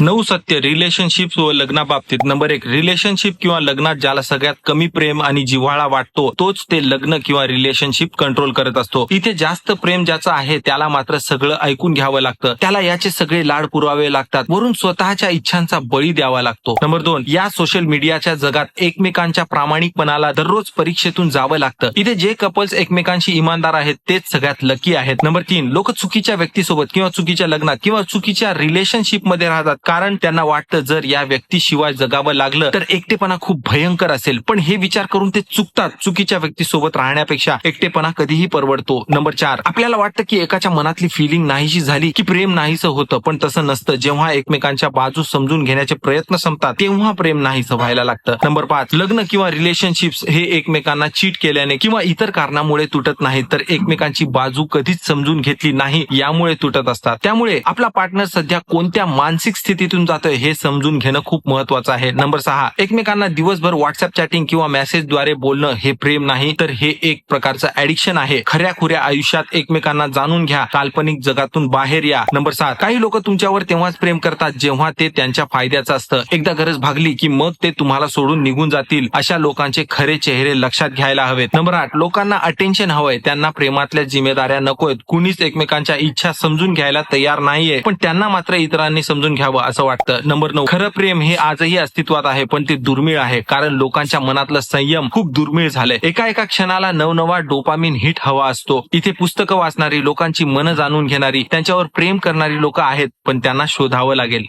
नऊ सत्य रिलेशनशिप व लग्नाबाबतीत. नंबर एक रिलेशनशिप किंवा लग्नात ज्याला सगळ्यात कमी प्रेम आणि जिव्हाळा वाटतो तोच ते लग्न किंवा रिलेशनशिप कंट्रोल करत असतो. इथे जास्त प्रेम ज्याचं आहे त्याला मात्र सगळं ऐकून घ्यावं लागतं. त्याला याचे सगळे लाड पुरवावे लागतात. वरून स्वतःच्या इच्छांचा बळी द्यावा लागतो. नंबर दोन या सोशल मीडियाच्या जगात एकमेकांच्या प्रामाणिकपणाला दररोज परीक्षेतून जावं लागतं. इथे जे कपल्स एकमेकांशी इमानदार आहेत तेच सगळ्यात लकी आहेत. नंबर तीन लोक चुकीच्या व्यक्तीसोबत किंवा चुकीच्या लग्नात किंवा चुकीच्या रिलेशनशिपमध्ये राहतात. कारण त्यांना वाटतं जर या व्यक्तीशिवाय जगावं लागलं तर एकटेपणा खूप भयंकर असेल. पण हे विचार करून ते चुकतात. चुकीच्या व्यक्तीसोबत राहण्यापेक्षा एकटेपणा कधीही परवडतो. नंबर चार आपल्याला वाटतं की एकाच्या मनातली फिलिंग नाहीशी झाली की प्रेम नाहीसं होतं पण तसं नसतं. जेव्हा एकमेकांच्या बाजू समजून घेण्याचे प्रयत्न संपतात तेव्हा प्रेम नाहीसं व्हायला लागतं. नंबर पाच लग्न किंवा रिलेशनशिप्स हे एकमेकांना चीट केल्याने किंवा इतर कारणामुळे तुटत नाहीत तर एकमेकांची बाजू कधीच समजून घेतली नाही यामुळे तुटत असतात. त्यामुळे आपला पार्टनर सध्या कोणत्या मानसिक स्थिती परिस्थितीतून जातोय हे समजून घेणं खूप महत्वाचं आहे. नंबर सहा एकमेकांना दिवसभर व्हॉट्सअप चॅटिंग किंवा मेसेजद्वारे बोलणं हे प्रेम नाही तर हे एक प्रकारचं ऍडिक्शन आहे. खऱ्या खुऱ्या आयुष्यात एकमेकांना जाणून घ्या काल्पनिक जगातून बाहेर या. नंबर सात काही लोक तुमच्यावर तेव्हाच प्रेम करतात जेव्हा ते त्यांच्या फायद्याचं असतं. एकदा गरज भागली की मग ते तुम्हाला सोडून निघून जातील अशा लोकांचे खरे चेहरे लक्षात घ्यायला हवेत. नंबर आठ लोकांना अटेन्शन हवंय त्यांना प्रेमातल्या जिम्मेदाऱ्या नकोयत. कुणीच एकमेकांच्या इच्छा समजून घ्यायला तयार नाहीये पण त्यांना मात्र इतरांनी समजून घ्यावं. असं वाटतं. नंबर नऊ खरं प्रेम हे आजही अस्तित्वात आहे पण ते दुर्मिळ आहे कारण लोकांच्या मनातलं संयम खूप दुर्मिळ झालंय. एका एका क्षणाला नवनवा डोपामिन हिट हवा असतो. इथे पुस्तकं वाचणारी लोकांची मनं जाणून घेणारी त्यांच्यावर प्रेम करणारी लोक आहेत पण त्यांना शोधावं लागेल.